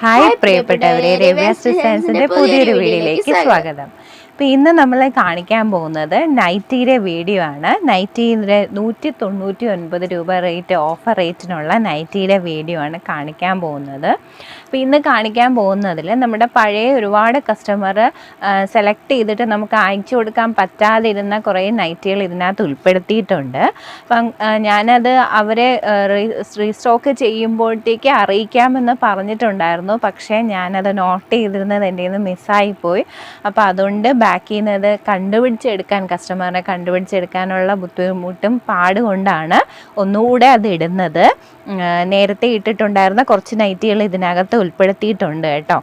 Hi പ്രിയപ്പെട്ടവരെ രവ്യാസ്റ്റ് സയൻസിന്റെ പുതിയൊരു വീഡിയോയിലേക്ക് സ്വാഗതം. ഇപ്പൊ ഇന്ന് നമ്മൾ കാണിക്കാൻ പോകുന്നത് നൈറ്റിയുടെ വീഡിയോ ആണ്. നൈറ്റിയുടെ നൂറ്റി തൊണ്ണൂറ്റി ഒൻപത് രൂപ റേറ്റ് ഓഫർ റേറ്റിനുള്ള നൈറ്റിയുടെ വീഡിയോ ആണ് കാണിക്കാൻ പോകുന്നത്. അപ്പോൾ ഇന്ന് കാണിക്കാൻ പോകുന്നതിൽ നമ്മുടെ പഴയ ഒരുപാട് കസ്റ്റമർ സെലക്ട് ചെയ്തിട്ട് നമുക്ക് അയച്ചു കൊടുക്കാൻ പറ്റാതിരുന്ന കുറേ നൈറ്റികൾ ഇതിനകത്ത് ഉൾപ്പെടുത്തിയിട്ടുണ്ട്. അപ്പം ഞാനത് അവരെ റീസ്റ്റോക്ക് ചെയ്യുമ്പോഴത്തേക്ക് അറിയിക്കാമെന്ന് പറഞ്ഞിട്ടുണ്ടായിരുന്നു. പക്ഷേ ഞാനത് നോട്ട് ചെയ്തിരുന്നത് എന്റെ നിന്ന് മിസ്സായിപ്പോയി. അപ്പോൾ അതുകൊണ്ട് ബാക്കിൽ നിന്നത് കണ്ടുപിടിച്ചെടുക്കാൻ കസ്റ്റമറിനെ കണ്ടുപിടിച്ചെടുക്കാനുള്ള ബുദ്ധിമുട്ടും പാടുകൊണ്ടാണ് ഒന്നുകൂടെ അത് ഇടുന്നത്. നേരത്തെ ഇട്ടിട്ടുണ്ടായിരുന്ന കുറച്ച് നൈറ്റികൾ ഇതിനകത്ത് ഉൾപ്പെടുത്തിയിട്ടുണ്ട് കേട്ടോ.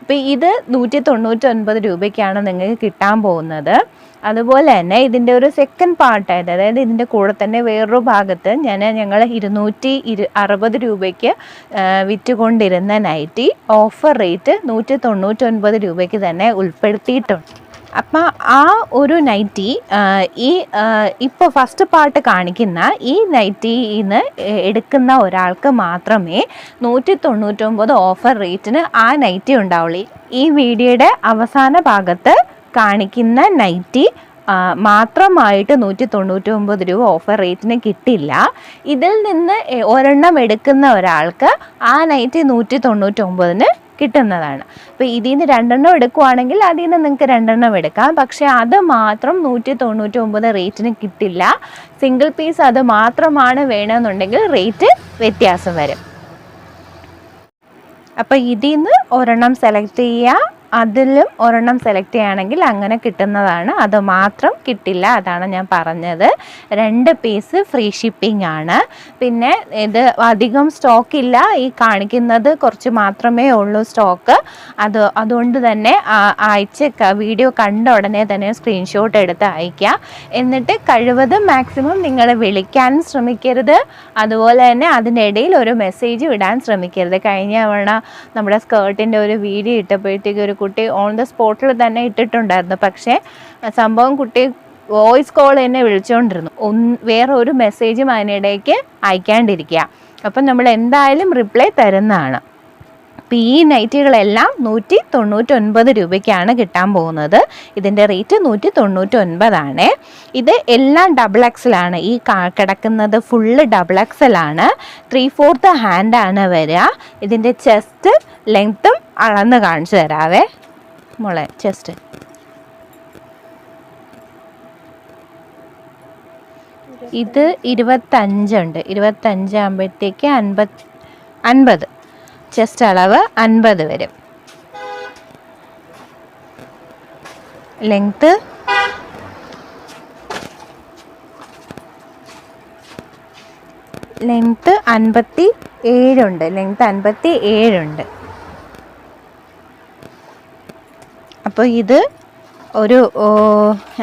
അപ്പോൾ ഇത് നൂറ്റി തൊണ്ണൂറ്റി ഒൻപത് രൂപയ്ക്കാണ് നിങ്ങൾക്ക് കിട്ടാൻ പോകുന്നത്. അതുപോലെ തന്നെ ഇതിന്റെ ഒരു സെക്കൻഡ് പാർട്ടായിട്ട് അതായത് ഇതിന്റെ കൂടെ തന്നെ വേറൊരു ഭാഗത്ത് ഞാൻ ഞങ്ങൾ ഇരുന്നൂറ്റി ഇരു അറുപത് രൂപയ്ക്ക് വിറ്റുകൊണ്ടിരുന്ന നൈറ്റി ഓഫർ റേറ്റ് നൂറ്റി തൊണ്ണൂറ്റൊൻപത് രൂപയ്ക്ക് തന്നെ ഉൾപ്പെടുത്തിയിട്ടുണ്ട്. അപ്പം ആ ഒരു നൈറ്റി ഈ ഇപ്പോൾ ഫസ്റ്റ് പാർട്ട് കാണിക്കുന്ന ഈ നൈറ്റിയിൽ നിന്ന് എടുക്കുന്ന ഒരാൾക്ക് മാത്രമേ നൂറ്റി തൊണ്ണൂറ്റൊമ്പത് ഓഫർ റേറ്റിന് ആ നൈറ്റി ഉണ്ടാവുള്ളൂ. ഈ വീഡിയോയുടെ അവസാന ഭാഗത്ത് കാണിക്കുന്ന നൈറ്റി മാത്രമായിട്ട് നൂറ്റി തൊണ്ണൂറ്റി ഒമ്പത് രൂപ ഓഫർ റേറ്റിന് കിട്ടില്ല. ഇതിൽ നിന്ന് ഒരെണ്ണം എടുക്കുന്ന ഒരാൾക്ക് ആ നൈറ്റി നൂറ്റി തൊണ്ണൂറ്റി ഒമ്പതിന് കിട്ടുന്നതാണ്. അപ്പോൾ ഇതിൽ നിന്ന് രണ്ടെണ്ണം എടുക്കുവാണെങ്കിൽ അതിൽ നിന്ന് നിങ്ങൾക്ക് രണ്ടെണ്ണം എടുക്കാം. പക്ഷേ അത് മാത്രം നൂറ്റി തൊണ്ണൂറ്റി ഒമ്പത് റേറ്റിന് കിട്ടില്ല. സിംഗിൾ പീസ് അത് മാത്രമാണ് വേണമെന്നുണ്ടെങ്കിൽ റേറ്റ് വ്യത്യാസം വരും. അപ്പോൾ ഇതിൽ നിന്ന് ഒരെണ്ണം സെലക്ട് ചെയ്യുക അതിലും ഒരെണ്ണം സെലക്ട് ചെയ്യുകയാണെങ്കിൽ അങ്ങനെ കിട്ടുന്നതാണ്. അത് മാത്രം കിട്ടില്ല അതാണ് ഞാൻ പറഞ്ഞത്. രണ്ട് പീസ് ഫ്രീ ഷിപ്പിംഗ് ആണ്. പിന്നെ ഇത് അധികം സ്റ്റോക്ക് ഇല്ല. ഈ കാണിക്കുന്നത് കുറച്ച് മാത്രമേ ഉള്ളൂ സ്റ്റോക്ക് അത് അതുകൊണ്ട് തന്നെ അയച്ച് വീഡിയോ കണ്ട ഉടനെ തന്നെ സ്ക്രീൻഷോട്ട് എടുത്ത് അയക്കുക എന്നിട്ട് കഴിവതും മാക്സിമം നിങ്ങൾ വിളിക്കാൻ ശ്രമിക്കരുത്. അതുപോലെ തന്നെ അതിന്റെ ഇടയിൽ ഒരു മെസ്സേജ് വിടാൻ ശ്രമിക്കരുത്. കഴിഞ്ഞ തവണ നമ്മുടെ സ്കേർട്ടിന്റെ ഒരു വീഡിയോ ഇട്ടപ്പോഴത്തേക്ക് ഒരു കുട്ടി ഓൺ ദ സ്പോട്ടിൽ തന്നെ ഇട്ടിട്ടുണ്ടായിരുന്നു. പക്ഷേ സംഭവം കുട്ടി വോയിസ് കോൾ തന്നെ വിളിച്ചുകൊണ്ടിരുന്നു ഒന്ന് വേറെ ഒരു മെസ്സേജും അതിനിടയ്ക്ക് അയക്കാണ്ടിരിക്കുക. അപ്പം നമ്മൾ എന്തായാലും റിപ്ലൈ തരുന്നതാണ്. അപ്പം ഈ നൈറ്റികളെല്ലാം നൂറ്റി തൊണ്ണൂറ്റൊൻപത് രൂപയ്ക്കാണ് കിട്ടാൻ പോകുന്നത്. ഇതിന്റെ റേറ്റ് നൂറ്റി തൊണ്ണൂറ്റൊൻപതാണ് ഇത് എല്ലാം ഡബിൾ എക്സലാണ് ഈ കിടക്കുന്നത് ഫുള്ള് ഡബിൾ എക്സലാണ് ത്രീ ഫോർത്ത് ഹാൻഡാണ് വരിക. ഇതിന്റെ ചെസ്റ്റ് ലെങ്ത്തും അളന്ന് കാണിച്ചു തരാവേ. മോളെ ചെസ്റ്റ് ഇത് ഇരുപത്തഞ്ചുണ്ട്. ഇരുപത്തഞ്ചാകുമ്പോഴത്തേക്ക് അൻപത് അൻപത്. ചെസ്റ്റ് അളവ് അൻപത് വരും. ലെങ്ത്ത് ലെങ്ത്ത് അൻപത്തി ഏഴുണ്ട്. ലെങ്ത്ത് അൻപത്തി ഏഴുണ്ട്. അപ്പോൾ ഇത് ഒരു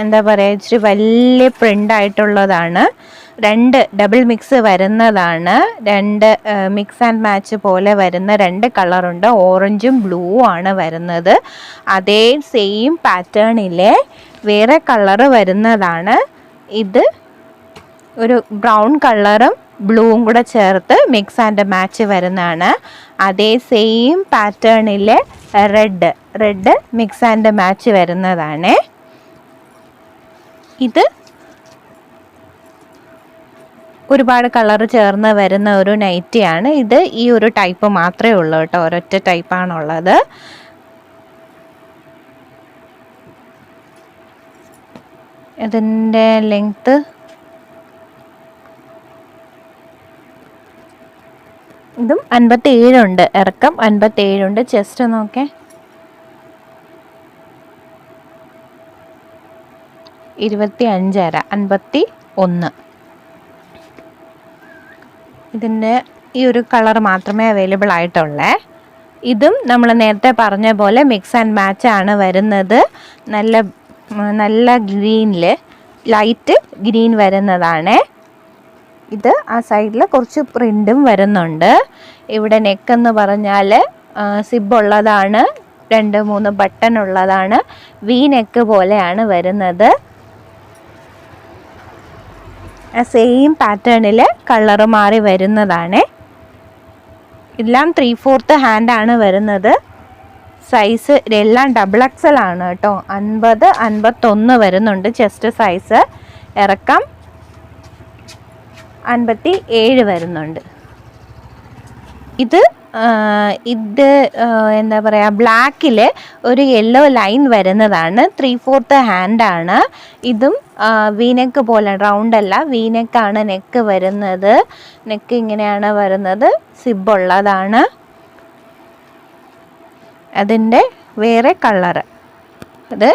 എന്താ പറയുക ഇച്ചിരി വലിയ പ്രിന്റ് ആയിട്ടുള്ളതാണ്. രണ്ട് ഡബിൾ മിക്സ് വരുന്നതാണ്. രണ്ട് മിക്സ് ആൻഡ് മാച്ച് പോലെ വരുന്ന രണ്ട് കളറുണ്ട് ഓറഞ്ചും ബ്ലൂ ആണ് വരുന്നത്. അതേ സെയിം പാറ്റേണിലെ വേറെ കളറ് വരുന്നതാണ്. ഇത് ഒരു ബ്രൗൺ കളറും ബ്ലൂവും കൂടെ ചേർത്ത് മിക്സ് ആൻഡ് മാച്ച് വരുന്നതാണ്. അതേ സെയിം പാറ്റേണിൽ red red mix and match വരുന്നതാണ്. ഇത് ഒരുപാട് കളർ ചേർന്ന് വരുന്ന ഒരു നൈറ്റിയാണ് ഇത് ഈ ഒരു ടൈപ്പ് മാത്രമേ ഉള്ളൂ കേട്ടോ. ഒരൊറ്റ ടൈപ്പാണുള്ളത് ഇതിന്റെ ലെങ്ത്ത് ഇതും അൻപത്തി ഏഴുണ്ട് ഇറക്കം അൻപത്തി ഏഴുണ്ട് ചെസ്റ്റ് നോക്കേ. ഇരുപത്തി അഞ്ചര അൻപത്തി ഒന്ന് ഇതിന്റെ ഈ ഒരു കളർ മാത്രമേ അവൈലബിൾ ആയിട്ടുള്ളേ. ഇതും നമ്മൾ നേരത്തെ പറഞ്ഞ പോലെ മിക്സ് ആൻഡ് മാച്ച് ആണ് വരുന്നത്. നല്ല നല്ല ഗ്രീനിൽ ലൈറ്റ് ഗ്രീൻ വരുന്നതാണ്. ഇത് ആ സൈഡിൽ കുറച്ച് പ്രിന്റും വരുന്നുണ്ട്. ഇവിടെ നെക്ക് എന്ന് പറഞ്ഞാൽ സിബ് ഉള്ളതാണ്. രണ്ട് മൂന്ന് ബട്ടൺ ഉള്ളതാണ്. വി നെക്ക് പോലെയാണ് വരുന്നത്. സെയിം പാറ്റേണിൽ കളർ മാറി വരുന്നതാണ്. എല്ലാം ത്രീ ഫോർത്ത് ഹാൻഡാണ് വരുന്നത്. സൈസ് എല്ലാം ഡബിൾ എക്സൽ ആണ് കേട്ടോ. അൻപത് അൻപത്തൊന്ന് വരുന്നുണ്ട് ചെസ്റ്റ് സൈസ് ഇറക്കം അൻപത്തി ഏഴ് വരുന്നുണ്ട്. ഇത് ഇത് എന്താ പറയുക ബ്ലാക്കിൽ ഒരു യെല്ലോ ലൈൻ വരുന്നതാണ്. ത്രീ ഫോർത്ത് ഹാൻഡാണ്. ഇതും വീനെക്ക് പോലെ റൗണ്ട് അല്ല വീനെക്കാണ് നെക്ക് വരുന്നത്. നെക്ക് ഇങ്ങനെയാണ് വരുന്നത്. സിബുള്ളതാണ്. അതിന്റെ വേറെ കളറ്. അത്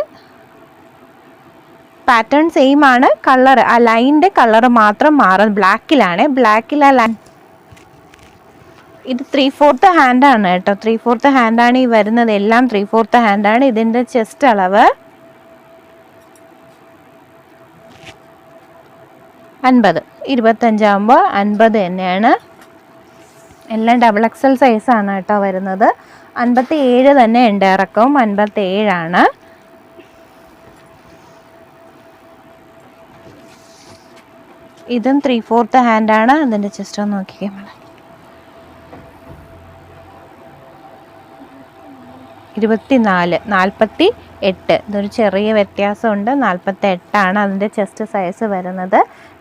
പാറ്റേൺ സെയിം ആണ്. കളർ ആ ലൈനിന്റെ കളർ മാത്രം മാറും ബ്ലാക്കിലാണ് ബ്ലാക്കിൽ ആ ലൈൻ ഇത് ത്രീ ഫോർത്ത് ഹാൻഡാണ് കേട്ടോ. ത്രീ ഫോർത്ത് ഹാൻഡാണ് ഈ വരുന്നത്. എല്ലാം ത്രീ ഫോർത്ത് ഹാൻഡാണ് ഇതിന്റെ ചെസ്റ്റ് അളവ് അൻപത്. ഇരുപത്തഞ്ചാകുമ്പോൾ അൻപത് തന്നെയാണ്. എല്ലാം ഡബിൾ എക്സൽ സൈസാണ് കേട്ടോ വരുന്നത്. അൻപത്തി ഏഴ് തന്നെ ഉണ്ട് ഇറക്കവും അൻപത്തി ഏഴാണ് ഇതും ത്രീ ഫോർത്ത് ആണ്. അതിന്റെ ചെസ്റ്റ് ഒന്ന് നോക്കിക്കേ. മോളെ ഇരുപത്തിനാല് നാൽപ്പത്തി എട്ട് ഇതൊരു ചെറിയ വ്യത്യാസമുണ്ട്. നാൽപ്പത്തി എട്ടാണ് അതിന്റെ ചെസ്റ്റ് സൈസ് വരുന്നത്.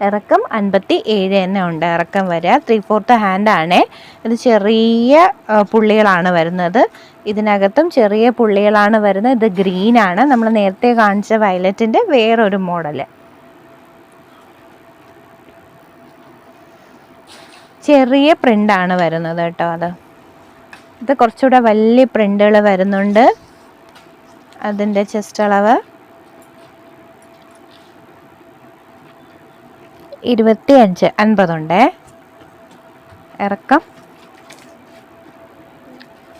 ഇറക്കം അൻപത്തി ഏഴ് തന്നെ ഉണ്ട്. ഇറക്കം വരിക. ത്രീ ഫോർത്ത് ഹാൻഡാണേ ഇത് ചെറിയ പുള്ളികളാണ് വരുന്നത്. ഇതിനകത്തും ചെറിയ പുള്ളികളാണ് വരുന്നത്. ഇത് ഗ്രീനാണ് നമ്മൾ നേരത്തെ കാണിച്ച വയലറ്റിന്റെ വേറൊരു മോഡൽ ചെറിയ പ്രിന്റാണ് വരുന്നത് കേട്ടോ അത്. ഇത് കുറച്ചുകൂടെ വലിയ പ്രിന്റുകൾ വരുന്നുണ്ട്. അതിന്റെ ചെസ്റ്റ് അളവ് ഇരുപത്തി അഞ്ച് അൻപതുണ്ടേ ഇറക്കം.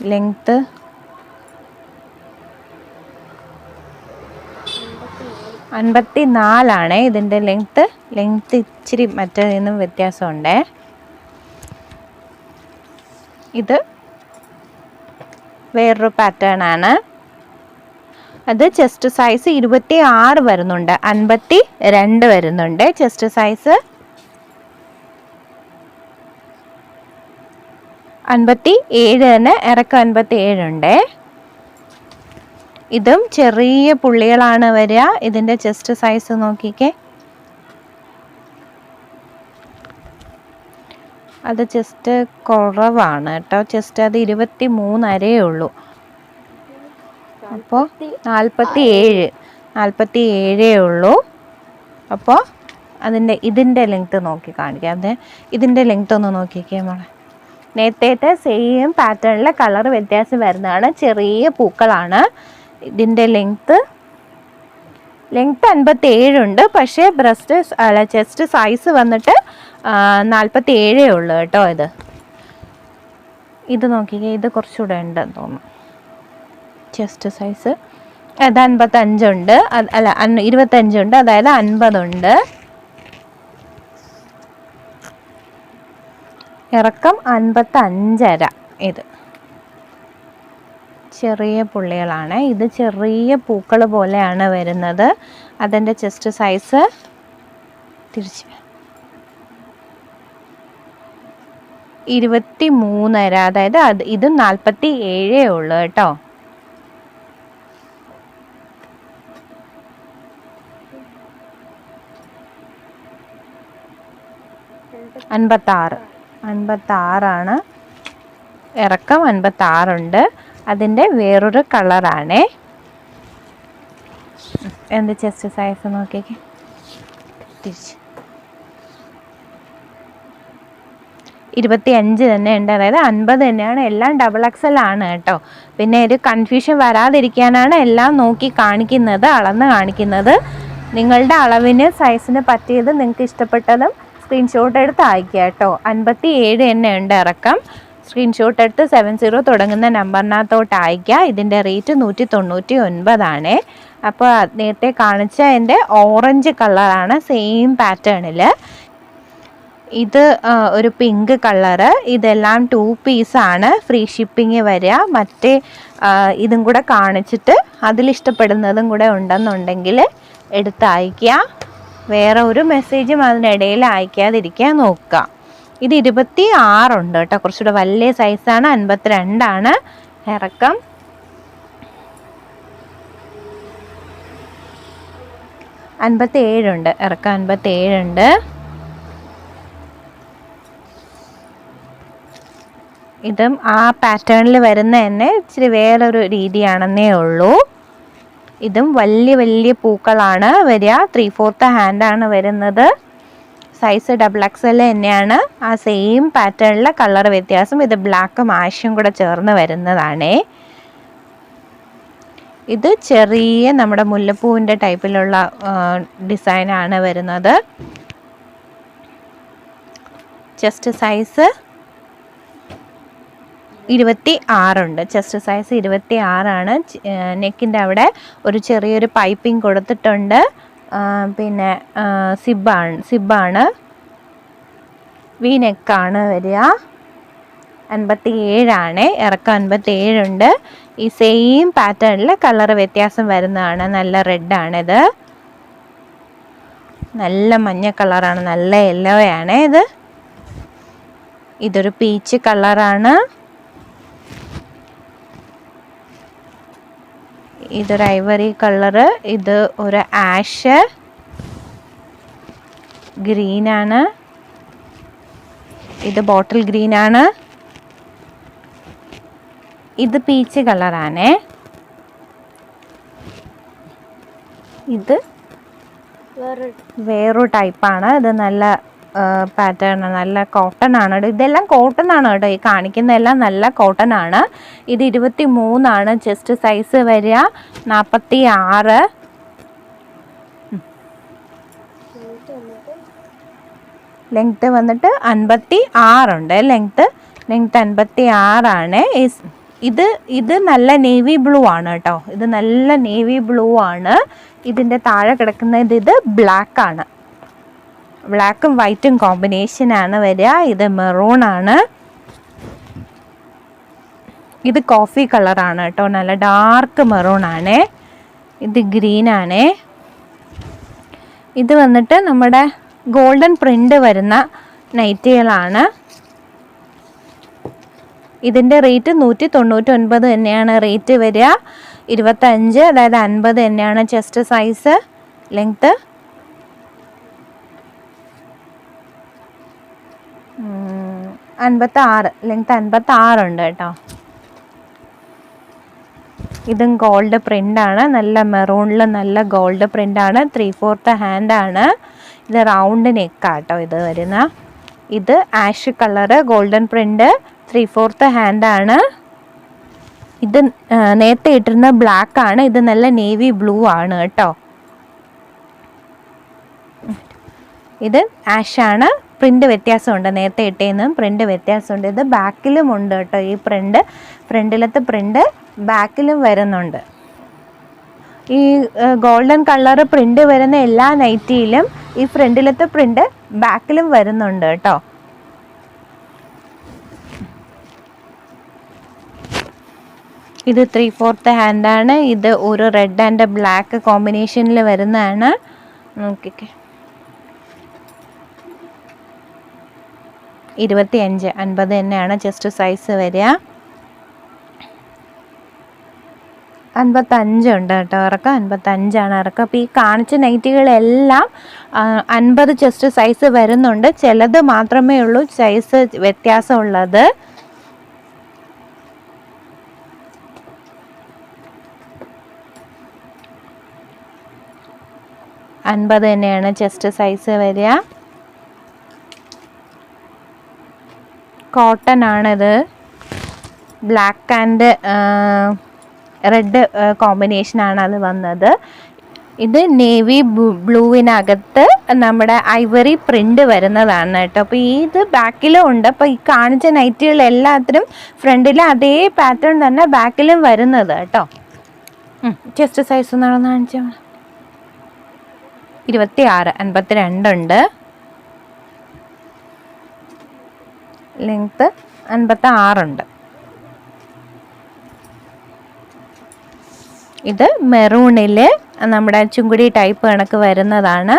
ലെങ്ത്ത് അൻപത്തി നാലാണ് ഇതിന്റെ ലെങ്ത്ത് ലെങ്ത്ത് ഇച്ചിരി മറ്റേതിൽ നിന്നും വ്യത്യാസമുണ്ടേ. ഇത് വേറൊരു പാറ്റേൺ ആണ്. അത് ചെസ്റ്റ് സൈസ് ഇരുപത്തി ആറ് വരുന്നുണ്ട്. അൻപത്തി രണ്ട് വരുന്നുണ്ട്. ചെസ്റ്റ് സൈസ് അൻപത്തി ഏഴ് തന്നെ ഇറക്കം അൻപത്തി ഏഴുണ്ട് ഇതും ചെറിയ പുള്ളികളാണ് വരിക. ഇതിന്റെ ചെസ്റ്റ് സൈസ് നോക്കിക്കേ. അത് ചെസ്റ്റ് കുറവാണ് കേട്ടോ. ചെസ്റ്റ് അത് ഇരുപത്തി മൂന്നരേ ഉള്ളൂ. അപ്പോൾ നാൽപ്പത്തി ഏഴ് നാൽപ്പത്തി ഏഴേ ഉള്ളൂ. അപ്പോൾ അതിന്റെ ഇതിന്റെ ലെങ്ത്ത് നോക്കി കാണിക്കാം. അത് ഇതിന്റെ ലെങ്ത്ത് ഒന്ന് നോക്കിക്കേ മോളെ. നേരത്തെ സെയിം പാറ്റേണിലെ കളർ വ്യത്യാസം വരുന്നതാണ്. ചെറിയ പൂക്കളാണ്. ഇതിന്റെ ലെങ്ത്ത് ലെങ്ത്ത് അൻപത്തി ഏഴുണ്ട് പക്ഷേ ബ്രസ്റ്റ് അല്ല ചെസ്റ്റ് സൈസ് വന്നിട്ട് നാൽപ്പത്തി ഏഴേ ഉള്ളൂ കേട്ടോ ഇത്. ഇത് നോക്കിക്കേ ഇത് കുറച്ചുകൂടെ ഉണ്ടെന്ന് തോന്നുന്നു. ചെസ്റ്റ് സൈസ് അത് അൻപത്തഞ്ചുണ്ട്. അല്ല ഇരുപത്തഞ്ചുണ്ട്. അതായത് അൻപതുണ്ട്. ഇറക്കം അൻപത്തഞ്ചര ഇത്. ചെറിയ പുള്ളികളാണ്. ഇത് ചെറിയ പൂക്കൾ പോലെയാണ് വരുന്നത്. അതിന്റെ ചെസ്റ്റ് സൈസ് തിരിച്ച് ഇരുപത്തി മൂന്നര അതായത് അത് ഇത് നാൽപ്പത്തി ഏഴേ ഉള്ളൂ കേട്ടോ. അൻപത്താറ് അൻപത്താറാണ്. ഇറക്കം അൻപത്താറുണ്ട്. അതിന്റെ വേറൊരു കളറാണേ. എന്ത് ചെസ്റ്റ് സൈസ് നോക്കിയേക്കെ? തിരിച്ച്. ഇരുപത്തി അഞ്ച് തന്നെ ഉണ്ട്. അതായത് അൻപത് തന്നെയാണ്. എല്ലാം ഡബിൾ എക്സൽ ആണ് കേട്ടോ. പിന്നെ ഒരു കൺഫ്യൂഷൻ വരാതിരിക്കാനാണ് എല്ലാം നോക്കി കാണിക്കുന്നത് അളന്ന് കാണിക്കുന്നത്. നിങ്ങളുടെ അളവിന് സൈസിന് പറ്റിയത് നിങ്ങൾക്ക് ഇഷ്ടപ്പെട്ടതും സ്ക്രീൻഷോട്ട് എടുത്ത് അയക്കുക കേട്ടോ. അൻപത്തി ഏഴ് തന്നെ ഉണ്ട് ഇറക്കം. സ്ക്രീൻഷോട്ട് എടുത്ത് സെവൻ സീറോ തുടങ്ങുന്ന നമ്പറിനകത്തോട്ട് അയക്കുക ഇതിന്റെ റേറ്റ് നൂറ്റി തൊണ്ണൂറ്റി ഒൻപതാണ് അപ്പോൾ നേരത്തെ കാണിച്ച എന്റെ ഓറഞ്ച് കളറാണ് സെയിം പാറ്റേണിൽ ഇത് ഒരു പിങ്ക് കളറ് ഇതെല്ലാം ടു പീസാണ് ഫ്രീ ഷിപ്പിംഗ് വരിക. മറ്റേ ഇതും കൂടെ കാണിച്ചിട്ട് അതിലിഷ്ടപ്പെടുന്നതും കൂടെ ഉണ്ടെന്നുണ്ടെങ്കിൽ എടുത്ത് അയക്കുക വേറെ ഒരു മെസ്സേജും അതിനിടയിൽ അയക്കാതിരിക്കാൻ നോക്കുക. ഇത് ഇരുപത്തി ആറുണ്ട് കേട്ടോ. കുറച്ചുകൂടെ വലിയ സൈസാണ് അൻപത്തിരണ്ടാണ് ഇറക്കം. അൻപത്തി ഏഴുണ്ട് ഇറക്കം അൻപത്തി ഏഴുണ്ട് ഇതും ആ പാറ്റേണിൽ വരുന്ന തന്നെ ഇച്ചിരി വേറൊരു രീതിയാണെന്നേ ഉള്ളൂ. ഇതും വലിയ വലിയ പൂക്കളാണ് വരിക. ത്രീ ഫോർത്ത് ഹാൻഡാണ് വരുന്നത്. സൈസ് ഡബിൾ എക്സ് എൽ തന്നെയാണ്. ആ സെയിം പാറ്റേണിലെ കളർ വ്യത്യാസം ഇത് ബ്ലാക്കും ആഷും കൂടെ ചേർന്ന് വരുന്നതാണേ. ഇത് ചെറിയ നമ്മുടെ മുല്ലപ്പൂവിന്റെ ടൈപ്പിലുള്ള ഡിസൈനാണ് വരുന്നത്. ചെസ്റ്റ് സൈസ് ഇരുപത്തി ആറുണ്ട് ചെസ്റ്റ് സൈസ് ഇരുപത്തി ആറാണ് നെക്കിന്റെ അവിടെ ഒരു ചെറിയൊരു പൈപ്പിംഗ് കൊടുത്തിട്ടുണ്ട്. പിന്നെ സിബാണ് സിബാണ്. വി നെക്കാണ് വരിക. അൻപത്തി ഏഴാണ് ഇറക്കം അൻപത്തി ഏഴുണ്ട് ഈ സെയിം പാറ്റേണിൽ കളർ വ്യത്യാസം വരുന്നതാണ്. നല്ല റെഡാണിത് നല്ല മഞ്ഞ കളറാണ് നല്ല യെല്ലോ ആണ് ഇത്. ഇതൊരു പീച്ച് കളറാണ് ഇതൊരു ഐവറി കളറ് ഇത് ഒരു ആഷ് ഗ്രീനാണ് ഇത് ബോട്ടിൽ ഗ്രീനാണ് ഇത് പീച്ച് കളറാണേ ഇത് വേറെ വേറൊരു ടൈപ്പാണ് ഇത് നല്ല പാറ്റേൺ നല്ല കോട്ടൺ ആണ്. ഇതെല്ലാം കോട്ടൺ ആണ് കേട്ടോ. ഈ കാണിക്കുന്നതെല്ലാം നല്ല കോട്ടൺ ആണ്. ഇത് ഇരുപത്തി മൂന്നാണ് ചെസ്റ്റ് സൈസ് വരിക. നാൽപ്പത്തി ആറ് ലെങ്ത്ത് വന്നിട്ട് അൻപത്തി ആറുണ്ട് ലെങ്ത്ത് ലെങ്ത്ത് അൻപത്തി ആറാണ് ഇത് ഇത് നല്ല നേവി ബ്ലൂ ആണ് കേട്ടോ. ഇത് നല്ല നേവി ബ്ലൂ ആണ്. ഇതിന്റെ താഴെ കിടക്കുന്നത് ഇത് ബ്ലാക്ക് ആണ്. ബ്ലാക്കും വൈറ്റും കോമ്പിനേഷനാണ് വരിക. ഇത് മെറൂൺ ആണ്. ഇത് കോഫി കളറാണ് കേട്ടോ. നല്ല ഡാർക്ക് മെറൂൺ ആണ്. ഇത് ഗ്രീൻ ഇത് വന്നിട്ട് നമ്മുടെ ഗോൾഡൻ പ്രിന്റ് വരുന്ന നൈറ്റികളാണ് ഇതിന്റെ റേറ്റ് നൂറ്റി തൊണ്ണൂറ്റി ഒൻപത് തന്നെയാണ് റേറ്റ് വരിക. ഇരുപത്തഞ്ച് അതായത് അൻപത് തന്നെയാണ് ചെസ്റ്റ് സൈസ് ലെങ്ത്ത് അൻപത്തി ആറ് ലെങ്ത്ത് അൻപത്തി ആറുണ്ട് കേട്ടോ. ഇതും ഗോൾഡ് പ്രിന്റ് ആണ്. നല്ല മെറൂണിൽ നല്ല ഗോൾഡ് പ്രിന്റ് ആണ്. ത്രീ ഫോർത്ത് ഹാൻഡ് ആണ്. ഇത് റൗണ്ട് നെക്കാട്ടോ ഇത് വരുന്ന. ഇത് ash colour golden print three fourth hand ആണ്. ഇത് നേരത്തെ ഇട്ടിരുന്ന ബ്ലാക്ക് ആണ്. ഇത് നല്ല നേവി ബ്ലൂ ആണ് കേട്ടോ. ഇത് ആഷാണ് പ്രിന്റ് വ്യത്യാസമുണ്ട്. നേരത്തെ ഇട്ടേന്നും പ്രിന്റ് വ്യത്യാസമുണ്ട്. ഇത് ബാക്കിലും ഉണ്ട് കേട്ടോ ഈ പ്രിന്റ് ഫ്രണ്ടിലത്തെ പ്രിന്റ് ബാക്കിലും വരുന്നുണ്ട്. ഈ ഗോൾഡൻ കളർ പ്രിന്റ് വരുന്ന എല്ലാ നൈറ്റിയിലും ഈ ഫ്രണ്ടിലത്തെ പ്രിന്റ് ബാക്കിലും വരുന്നുണ്ട് കേട്ടോ. ഇത് ത്രീ ഫോർത്ത് ഹാൻഡാണ് ഇത് ഒരു റെഡ് ആൻഡ് ബ്ലാക്ക് കോമ്പിനേഷനിൽ വരുന്നതാണ്. നോക്കിക്കേ. ഇരുപത്തി അഞ്ച് അൻപത് തന്നെയാണ് ചെസ്റ്റ് സൈസ് വരിക. അൻപത്തഞ്ചുണ്ട് കേട്ടോ ഇറക്കം അൻപത്തഞ്ചാണ് ഇറക്കം അപ്പോൾ ഈ കാണിച്ച നൈറ്റികളെല്ലാം അൻപത് ചെസ്റ്റ് സൈസ് വരുന്നുണ്ട്. ചിലത് മാത്രമേ ഉള്ളൂ സൈസ് വ്യത്യാസമുള്ളത്. അൻപത് തന്നെയാണ് ചെസ്റ്റ് സൈസ് വരിക. കോട്ടൺ ആണിത് ബ്ലാക്ക് ആൻഡ് റെഡ് കോമ്പിനേഷനാണ് അത് വന്നത്. ഇത് നേവി ബ്ലൂവിനകത്ത് നമ്മുടെ ഐവറി പ്രിന്റ് വരുന്നതാണ് കേട്ടോ. അപ്പോൾ ഇത് ബാക്കിലും ഉണ്ട്. അപ്പോൾ ഈ കാണിച്ച നൈറ്റുകൾ എല്ലാത്തിനും ഫ്രണ്ടിൽ അതേ പാറ്റേൺ തന്നെ ബാക്കിലും വരുന്നത് കേട്ടോ. ചെസ്റ്റ് സൈസ് എന്നാണെന്ന് കാണിച്ചാൽ ഇരുപത്തി ആറ് അൻപത്തി രണ്ടുണ്ട് ലെങ്ത്ത് അൻപത്തി ആറുണ്ട് ഇത് മെറൂണിൽ നമ്മുടെ ചുങ്കുടി ടൈപ്പ് കണക്ക് വരുന്നതാണ്.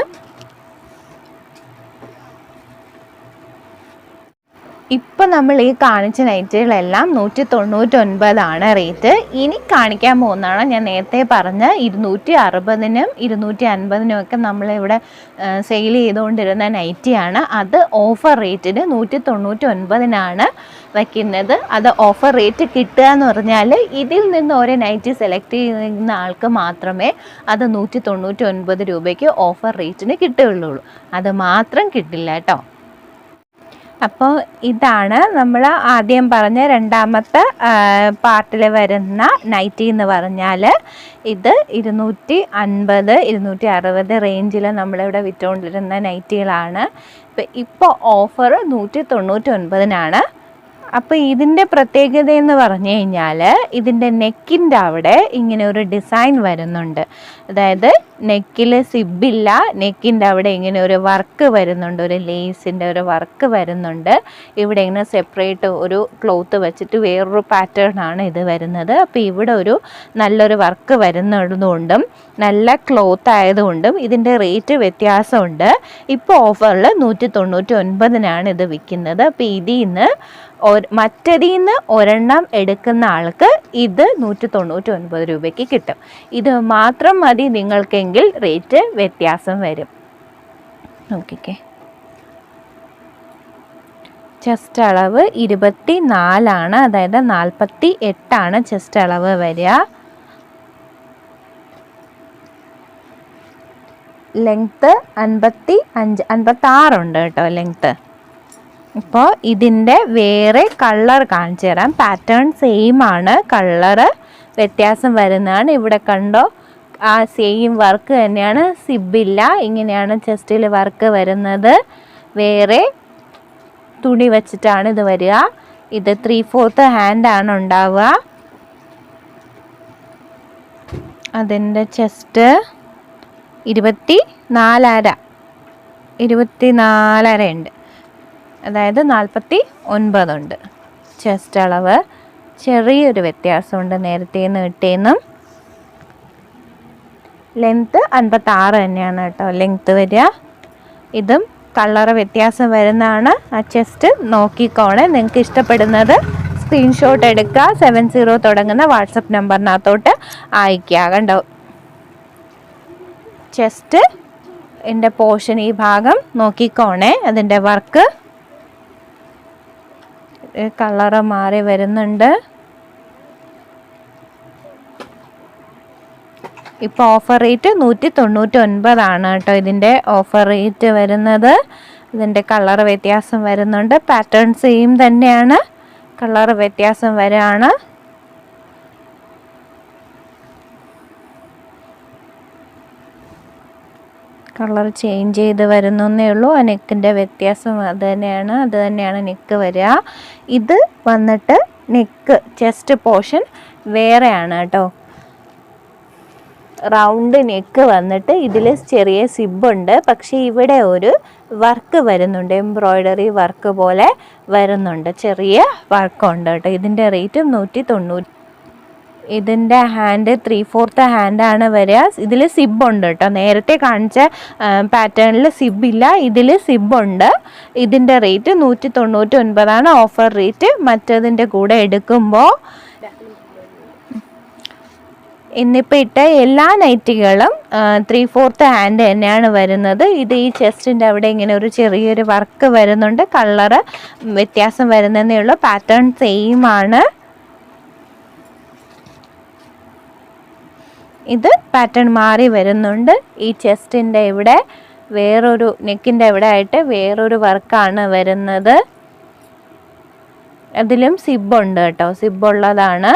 ഇപ്പം നമ്മൾ ഈ കാണിച്ച നൈറ്റുകളെല്ലാം നൂറ്റി തൊണ്ണൂറ്റൊൻപതാണ് റേറ്റ്. ഇനി കാണിക്കാൻ പോകുന്നതാണ് ഞാൻ നേരത്തെ പറഞ്ഞ ഇരുന്നൂറ്റി അറുപതിനും ഇരുന്നൂറ്റി അൻപതിനും ഒക്കെ നമ്മളിവിടെ സെയിൽ ചെയ്തുകൊണ്ടിരുന്ന നൈറ്റിയാണ്. അത് ഓഫർ റേറ്റിന് നൂറ്റി തൊണ്ണൂറ്റി ഒൻപതിനാണ് വയ്ക്കുന്നത് അത് ഓഫർ റേറ്റ് കിട്ടുക എന്ന് പറഞ്ഞാൽ ഇതിൽ നിന്ന് ഒരു നൈറ്റി സെലക്ട് ചെയ്യുന്ന ആൾക്ക് മാത്രമേ അത് നൂറ്റി തൊണ്ണൂറ്റി ഒൻപത് രൂപയ്ക്ക് ഓഫർ റേറ്റിന് കിട്ടുകയുള്ളൂ. അത് മാത്രം കിട്ടില്ല കേട്ടോ. അപ്പോൾ ഇതാണ് നമ്മൾ ആദ്യം പറഞ്ഞ രണ്ടാമത്തെ പാർട്ടിൽ വരുന്ന നൈറ്റി എന്ന് പറഞ്ഞാൽ ഇത് ഇരുന്നൂറ്റി അൻപത് ഇരുന്നൂറ്റി അറുപത് റേഞ്ചിൽ നമ്മളിവിടെ വിറ്റുകൊണ്ടിരുന്ന നൈറ്റികളാണ്. ഇപ്പം ഇപ്പോൾ ഓഫർ നൂറ്റി തൊണ്ണൂറ്റി ഒൻപതിനാണ്. അപ്പോൾ ഇതിന്റെ പ്രത്യേകത എന്ന് പറഞ്ഞു കഴിഞ്ഞാൽ ഇതിന്റെ നെക്കിന്റെ അവിടെ ഇങ്ങനെ ഒരു ഡിസൈൻ വരുന്നുണ്ട്. അതായത് നെക്കിൽ സിബില്ല നെക്കിന്റെ അവിടെ ഇങ്ങനെ ഒരു വർക്ക് വരുന്നുണ്ട് ഒരു ലേസിന്റെ ഒരു വർക്ക് വരുന്നുണ്ട്. ഇവിടെ ഇങ്ങനെ സെപ്പറേറ്റ് ഒരു ക്ലോത്ത് വെച്ചിട്ട് വേറൊരു പാറ്റേൺ ആണ് ഇത് വരുന്നത്. അപ്പോൾ ഇവിടെ ഒരു നല്ലൊരു വർക്ക് വരുന്നതുകൊണ്ടും നല്ല ക്ലോത്ത് ആയതുകൊണ്ടും ഇതിന്റെ റേറ്റ് വ്യത്യാസമുണ്ട്. ഇപ്പോൾ ഓഫറിൽ നൂറ്റി തൊണ്ണൂറ്റി ഒൻപതിനാണ് ഇത് വിൽക്കുന്നത്. അപ്പോൾ ഇതിൽ നിന്ന് മറ്റതിൽ നിന്ന് ഒരെണ്ണം എടുക്കുന്ന ആൾക്ക് ഇത് നൂറ്റി തൊണ്ണൂറ്റി ഒൻപത് രൂപയ്ക്ക് കിട്ടും. ഇത് മാത്രം മതി നിങ്ങൾക്കെങ്കിൽ റേറ്റ് വ്യത്യാസം വരും. നോക്കിക്കേ. ചെസ്റ്റ് അളവ് ഇരുപത്തി നാലാണ് അതായത് നാൽപ്പത്തി എട്ടാണ് ചെസ്റ്റ് അളവ് വരിക. ലെങ്ത്ത് അൻപത്തി അഞ്ച് അൻപത്താറുണ്ട് കേട്ടോ ലെങ്ത്ത്. ഇപ്പോൾ ഇതിന്റെ വേറെ കളർ കാണിച്ചു തരാം. പാറ്റേൺ സെയിം ആണ്. കളറ് വ്യത്യാസം വരുന്നതാണ്. ഇവിടെ കണ്ടോ ആ സെയിം വർക്ക് തന്നെയാണ്. സിബില്ല ഇങ്ങനെയാണ് ചെസ്റ്റിൽ വർക്ക് വരുന്നത്. വേറെ തുണി വെച്ചിട്ടാണ് ഇത് വരിക. ഇത് ത്രീ ഫോർത്ത് ആണ് ഉണ്ടാവുക. അതിന്റെ ചെസ്റ്റ് ഇരുപത്തി നാലര ഇരുപത്തി നാലര ഉണ്ട്. അതായത് നാൽപ്പത്തി ഒൻപതുണ്ട് ചെസ്റ്റ് അളവ് ചെറിയൊരു വ്യത്യാസമുണ്ട് നേരത്തേന്ന് കിട്ടിയെന്നും ലെങ്ത്ത് അൻപത്തി ആറ് തന്നെയാണ് കേട്ടോ ലെങ്ത്ത് വരിക. ഇതും കളറ് വ്യത്യാസം വരുന്നതാണ്. ആ ചെസ്റ്റ് നോക്കിക്കോണേ. നിങ്ങൾക്ക് ഇഷ്ടപ്പെടുന്നത് സ്ക്രീൻഷോട്ട് എടുക്കുക. സെവൻ സീറോ തുടങ്ങുന്ന വാട്സപ്പ് നമ്പറിനകത്തോട്ട് അയക്കുക കണ്ടോ? ചെസ്റ്റ് എന്റെ പോർഷൻ ഈ ഭാഗം നോക്കിക്കോണേ. അതിന്റെ വർക്ക് കളറ് മാറി വരുന്നുണ്ട്. ഇപ്പോൾ ഓഫർ റേറ്റ് നൂറ്റി തൊണ്ണൂറ്റി ഒൻപതാണ് കേട്ടോ ഇതിന്റെ ഓഫർ റേറ്റ് വരുന്നത്. ഇതിന്റെ കളർ വ്യത്യാസം വരുന്നുണ്ട്. പാറ്റേൺ സെയിം തന്നെയാണ്. കളർ വ്യത്യാസം വരാണ്. കളർ ചേഞ്ച് ചെയ്ത് വരുന്നേ ഉള്ളൂ. ആ നെക്കിന്റെ വ്യത്യാസം അത് തന്നെയാണ്. അത് തന്നെയാണ് നെക്ക് വരിക. ഇത് വന്നിട്ട് നെക്ക് ചെസ്റ്റ് പോർഷൻ വേറെയാണ് കേട്ടോ. റൗണ്ട് നെക്ക് വന്നിട്ട് ഇതിൽ ചെറിയ സിബുണ്ട് പക്ഷേ ഇവിടെ ഒരു വർക്ക് വരുന്നുണ്ട്. എംബ്രോയ്ഡറി വർക്ക് പോലെ വരുന്നുണ്ട്. ചെറിയ വർക്കുണ്ട് കേട്ടോ. ഇതിന്റെ റേറ്റ് നൂറ്റി തൊണ്ണൂറ്റി ഇതിന്റെ ഹാൻഡ് ത്രീ ഫോർത്ത് ഹാൻഡാണ് വരിക. ഇതിൽ സിബ് ഉണ്ട് കേട്ടോ നേരത്തെ കാണിച്ച പാറ്റേണിൽ സിബില്ല ഇതിൽ സിബുണ്ട് ഇതിന്റെ റേറ്റ് നൂറ്റി തൊണ്ണൂറ്റി ഒൻപതാണ് ഓഫർ റേറ്റ് മറ്റതിന്റെ കൂടെ എടുക്കുമ്പോൾ ഇന്നിപ്പോൾ ഇട്ട എല്ലാ നൈറ്റികളും ത്രീ ഫോർത്ത് ഹാൻഡ് തന്നെയാണ് വരുന്നത്. ഇത് ഈ ചെസ്റ്റിന്റെ അവിടെ ഇങ്ങനെ ഒരു ചെറിയൊരു വർക്ക് വരുന്നുണ്ട്. കളറ് വ്യത്യാസം വരുന്നതേ ഉള്ളൂ. പാറ്റേൺ സെയിം ആണ്. ഇത് പാറ്റേൺ മാറി വരുന്നുണ്ട്. ഈ ചെസ്റ്റിന്റെ ഇവിടെ വേറൊരു നെക്കിന്റെ ഇവിടെ ആയിട്ട് വേറൊരു വർക്കാണ് വരുന്നത്. അതിലും സിബുണ്ട് കേട്ടോ. സിബുള്ളതാണ്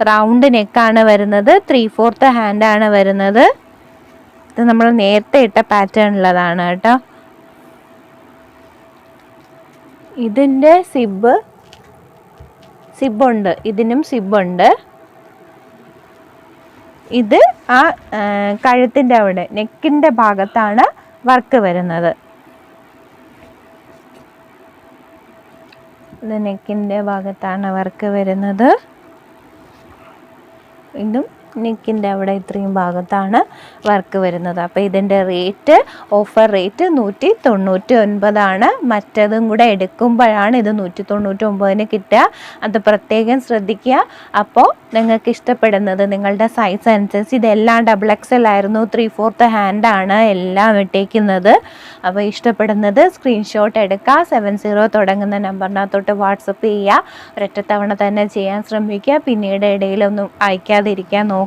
റൗണ്ട് നെക്കാണ് വരുന്നത്. ത്രീ ഫോർത്ത് ഹാൻഡാണ് വരുന്നത്. ഇത് നമ്മൾ നേരത്തെ ഇട്ട പാറ്റേണിലുള്ളതാണ് കേട്ടോ. ഇതിന്റെ സിബ് സിബുണ്ട് ഇതിനും സിബുണ്ട് ഇത് ആ കഴുത്തിന്റെ അവിടെ നെക്കിന്റെ ഭാഗത്താണ് വർക്ക് വരുന്നത്. ഇത് നെക്കിന്റെ ഭാഗത്താണ് വർക്ക് വരുന്നത്. ഇതും നെക്കിന്റെ അവിടെ ഇത്രയും ഭാഗത്താണ് വർക്ക് വരുന്നത്. അപ്പോൾ ഇതിന്റെ റേറ്റ് ഓഫർ റേറ്റ് നൂറ്റി തൊണ്ണൂറ്റി ഒൻപതാണ് മറ്റതും കൂടെ എടുക്കുമ്പോഴാണ് ഇത് നൂറ്റി തൊണ്ണൂറ്റി ഒമ്പതിന് കിട്ടുക. അത് പ്രത്യേകം ശ്രദ്ധിക്കുക. അപ്പോൾ നിങ്ങൾക്ക് ഇഷ്ടപ്പെടുന്നത് നിങ്ങളുടെ സൈസ് അനുസരിച്ച് ഇതെല്ലാം ഡബിൾ എക്സ് എൽ ആയിരുന്നു. ത്രീ ഫോർത്ത് ഹാൻഡാണ് എല്ലാം ഇട്ടേക്കുന്നത്. അപ്പോൾ ഇഷ്ടപ്പെടുന്നത് സ്ക്രീൻഷോട്ട് എടുക്കുക. സെവൻ സീറോ തുടങ്ങുന്ന നമ്പറിനകത്തോട്ട് വാട്സപ്പ് ചെയ്യുക. ഒരൊറ്റത്തവണ തന്നെ ചെയ്യാൻ ശ്രമിക്കുക. പിന്നീട് ഇടയിലൊന്നും അയക്കാതിരിക്കാൻ നോക്കുക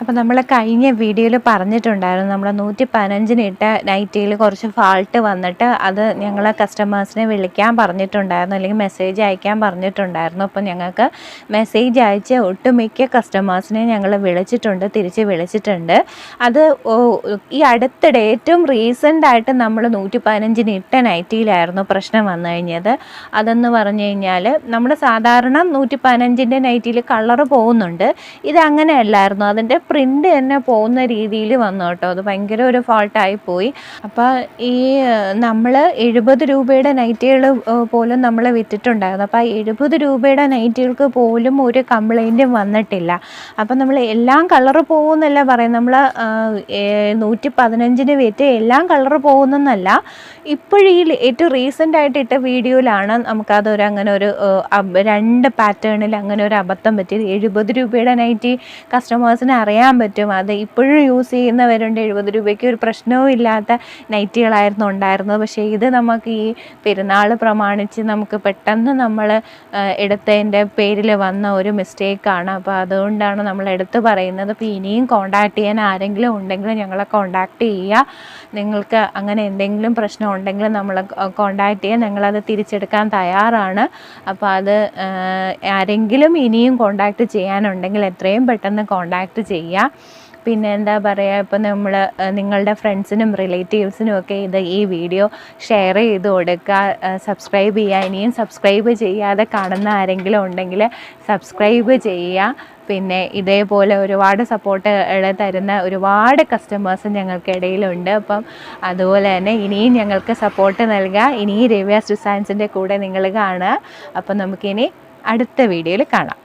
അപ്പോൾ നമ്മൾ കഴിഞ്ഞ വീഡിയോയിൽ പറഞ്ഞിട്ടുണ്ടായിരുന്നു നമ്മൾ നൂറ്റി പതിനഞ്ചിന് ഇട്ട നൈറ്റിയിൽ കുറച്ച് ഫാൾട്ട് വന്നിട്ട് അത് ഞങ്ങൾ കസ്റ്റമേഴ്സിനെ വിളിക്കാൻ പറഞ്ഞിട്ടുണ്ടായിരുന്നു അല്ലെങ്കിൽ മെസ്സേജ് അയക്കാൻ പറഞ്ഞിട്ടുണ്ടായിരുന്നു. അപ്പോൾ ഞങ്ങൾക്ക് മെസ്സേജ് അയച്ച ഒട്ടുമിക്ക കസ്റ്റമേഴ്സിനെ ഞങ്ങൾ വിളിച്ചിട്ടുണ്ട് തിരിച്ച് വിളിച്ചിട്ടുണ്ട്. അത് ഈ അടുത്തിടെ ഏറ്റവും റീസെന്റ് ആയിട്ട് നമ്മൾ നൂറ്റി പതിനഞ്ചിന് ഇട്ട നൈറ്റിയിലായിരുന്നു പ്രശ്നം വന്നു കഴിഞ്ഞത്. അതെന്ന് പറഞ്ഞു കഴിഞ്ഞാൽ നമ്മുടെ സാധാരണ നൂറ്റി പതിനഞ്ചിന്റെ നൈറ്റിയിൽ കളറ് പോകുന്നുണ്ട്. ഇത് അങ്ങനെയല്ലായിരുന്നു. അതിന്റെ പ്രിന്റ് തന്നെ പോകുന്ന രീതിയിൽ വന്നു കേട്ടോ. അത് ഭയങ്കര ഒരു ഫോൾട്ടായി പോയി. അപ്പോൾ ഈ നമ്മൾ എഴുപത് രൂപയുടെ നൈറ്റികൾ പോലും നമ്മൾ വിറ്റിട്ടുണ്ടായിരുന്നു. അപ്പോൾ എഴുപത് രൂപയുടെ നൈറ്റികൾക്ക് പോലും ഒരു കംപ്ലൈന്റും വന്നിട്ടില്ല. അപ്പം നമ്മൾ എല്ലാം കളറ് പോകുമെന്നല്ല പറയും നമ്മൾ നൂറ്റി പതിനഞ്ചിന് വിറ്റ് എല്ലാം കളറ് പോകുന്നെന്നല്ല. ഇപ്പോഴീ ഏറ്റവും റീസെന്റ് ആയിട്ട് ഇട്ട വീഡിയോയിലാണ് നമുക്കതൊരു അങ്ങനെ ഒരു രണ്ട് പാറ്റേണിൽ അങ്ങനെ ഒരു അബദ്ധം പറ്റിയത്. എഴുപത് രൂപയുടെ നൈറ്റി കസ്റ്റമേഴ്സിന് അറിയാൻ പറ്റും. അത് ഇപ്പോഴും യൂസ് ചെയ്യുന്നവരുണ്ട്. എഴുപത് രൂപയ്ക്ക് ഒരു പ്രശ്നവും ഇല്ലാത്ത നൈറ്റികളായിരുന്നു ഉണ്ടായിരുന്നത്. പക്ഷേ ഇത് നമുക്ക് ഈ പെരുന്നാൾ പ്രമാണിച്ച് നമുക്ക് പെട്ടെന്ന് നമ്മൾ എടുത്തതിന്റെ പേരിൽ വന്ന ഒരു മിസ്റ്റേക്കാണ് അപ്പോൾ അതുകൊണ്ടാണ് നമ്മൾ എടുത്ത് പറയുന്നത്. അപ്പോൾ ഇനിയും കോണ്ടാക്ട് ചെയ്യാൻ ആരെങ്കിലും ഉണ്ടെങ്കിൽ ഞങ്ങളെ കോണ്ടാക്ട് ചെയ്യുക. നിങ്ങൾക്ക് അങ്ങനെ എന്തെങ്കിലും പ്രശ്നം ഉണ്ടെങ്കിൽ നമ്മൾ കോണ്ടാക്ട് ചെയ്യുക ഞങ്ങളത് തിരിച്ചെടുക്കാൻ തയ്യാറാണ്. അപ്പോൾ അത് ആരെങ്കിലും ഇനിയും കോണ്ടാക്ട് ചെയ്യാനുണ്ടെങ്കിൽ എത്രയും പെട്ടെന്ന് കോണ്ടാക്ട് ചെയ്യുക. പിന്നെ എന്താ പറയുക ഇപ്പം നമ്മൾ നിങ്ങളുടെ ഫ്രണ്ട്സിനും റിലേറ്റീവ്സിനും ഒക്കെ ഇത് ഈ വീഡിയോ ഷെയർ ചെയ്ത് കൊടുക്കുക. സബ്സ്ക്രൈബ് ചെയ്യുക. ഇനിയും സബ്സ്ക്രൈബ് ചെയ്യാതെ കാണുന്ന ആരെങ്കിലും ഉണ്ടെങ്കിൽ സബ്സ്ക്രൈബ് ചെയ്യുക. പിന്നെ ഇതേപോലെ ഒരുപാട് സപ്പോർട്ട് തരുന്ന ഒരുപാട് കസ്റ്റമേഴ്സ് ഞങ്ങൾക്കിടയിലുണ്ട്. അപ്പം അതുപോലെ തന്നെ ഇനിയും ഞങ്ങൾക്ക് സപ്പോർട്ട് നൽകുക. ഇനിയും രവ്യാസ് ഡിസൈൻസിന്റെ കൂടെ നിങ്ങൾ കാണുക. അപ്പം നമുക്കിനി അടുത്ത വീഡിയോയിൽ കാണാം.